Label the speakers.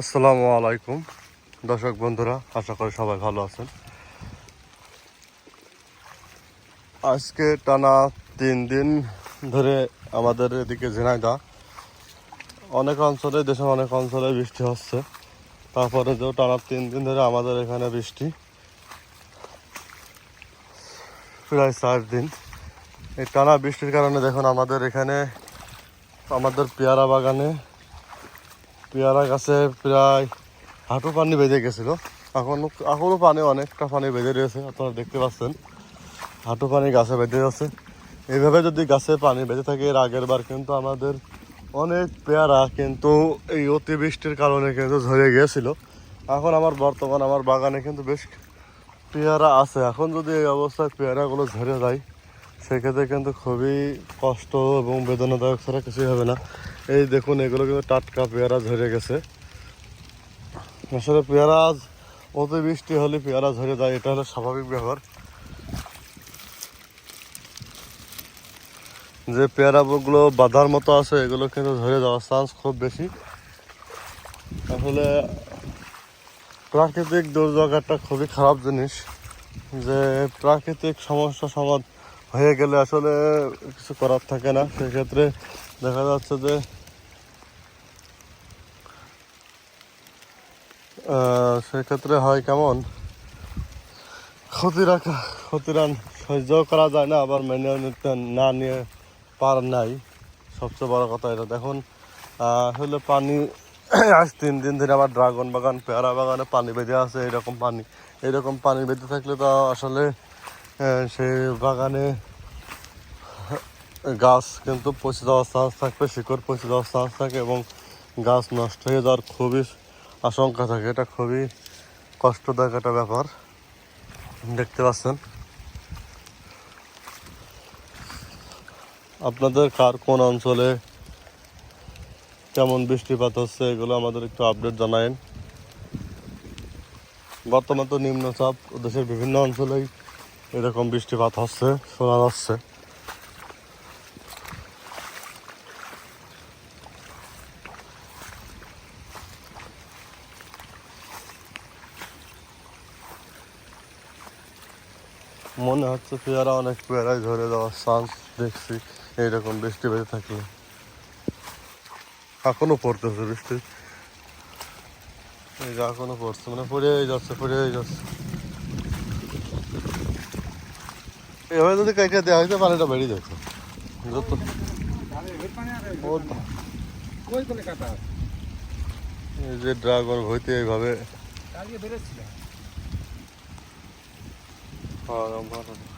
Speaker 1: আসসালামু আলাইকুম। দর্শক বন্ধুরা, আশা করি সবাই ভালো আছেন। আজকে টানা তিন দিন ধরে আমাদের এদিকে ঝিনাইদা অনেক অঞ্চলে, দেশের অনেক অঞ্চলে বৃষ্টি হচ্ছে। তারপরে যে টানা তিন দিন ধরে আমাদের এখানে বৃষ্টি। প্রায় চার দিন। এই টানা বৃষ্টির কারণে দেখুন আমাদের এখানে, আমাদের পেয়ারা বাগানে পেয়ারা গাছে প্রায় হাঁটু পানি বেঁধে গেছিল। এখন এখনও পানি অনেকটা পানি বেঁধে রয়েছে, আপনারা দেখতে পাচ্ছেন। হাঁটু পানি গাছে বেঁধে আছে। এইভাবে যদি গাছে পানি বেঁধে থাকে, এর আগের বার কিন্তু আমাদের অনেক পেয়ারা কিন্তু এই অতিবৃষ্টির কারণে কিন্তু ঝরে গিয়েছিল। এখন আমার বর্তমান আমার বাগানে কিন্তু বেশ পেয়ারা আছে। এখন যদি এই অবস্থায় পেয়ারাগুলো ঝরে যায়, সেক্ষেত্রে কিন্তু খুবই কষ্ট এবং বেদনাদায়ক ছাড়া কিছুই হবে না। এই দেখুন, এগুলো কিন্তু টাটকা পেয়ারা ঝরে গেছে। আসলে পেয়ারা আজ অতিবৃষ্টি হলে পেয়ারা ঝরে যায়, এটা হলো স্বাভাবিক ব্যাপার। যে পেয়ারাগুলো বাঁধার মতো আছে, এগুলো কিন্তু ঝরে যাওয়ার চান্স খুব বেশি। আসলে প্রাকৃতিক দুর্যোগ একটা খুবই খারাপ জিনিস। যে প্রাকৃতিক সমস্যা সমাধান হয়ে গেলে আসলে কিছু করার থাকে না। সেক্ষেত্রে দেখা যাচ্ছে যে সেক্ষেত্রে হয় কেমন? ক্ষতি রাখা ক্ষতিরান সহ্য করা যায় না, আবার মেনে নিতে না নিয়ে পার নাই। সবচেয়ে বড় কথা এটা। দেখুন হলো পানি, আজ তিন দিন ধরে আমার ড্রাগন বাগান, পেয়ারা বাগানে পানি বেঁধে আছে, এরকম পানি। এরকম পানি বেঁধে থাকলে তো আসলে সেই বাগানে গাছ কিন্তু পচে যাওয়ার চান্স থাকবে, শিকড় পচে যাওয়ার চান্স থাকে এবং গাছ নষ্ট হয়ে যাওয়ার খুবই আশঙ্কা থাকে, এটা খুবই কষ্টদায়ক একটা ব্যাপার। দেখতে পাচ্ছেন। আপনাদের কার কোন অঞ্চলে কেমন বৃষ্টিপাত হচ্ছে, এগুলো আমাদের একটু আপডেট জানায়েন। বর্তমান তো নিম্নচাপ, দেশের বিভিন্ন অঞ্চলেই এরকম বৃষ্টিপাত হচ্ছে, শোনা যাচ্ছে। মনে হচ্ছে পেয়ারা অনেক পেয়ারাই ঝরে যাওয়ার চান্স দেখছি। এইরকম বৃষ্টি বেঁধে থাকলে। এখনও পড়তেছে বৃষ্টি। এই যে এখনও পড়ছে মানে পড়েই যাচ্ছে পড়েই যাচ্ছে। এভাবে যদি কাইটা দেওয়া হয়তো পানিটা বেরিয়ে যেত। যত
Speaker 2: কাটা
Speaker 1: এই যে ড্রাগন হইতে এইভাবে
Speaker 2: কালকে বেরোচ্ছিল
Speaker 1: হ্যাঁ, ভালো।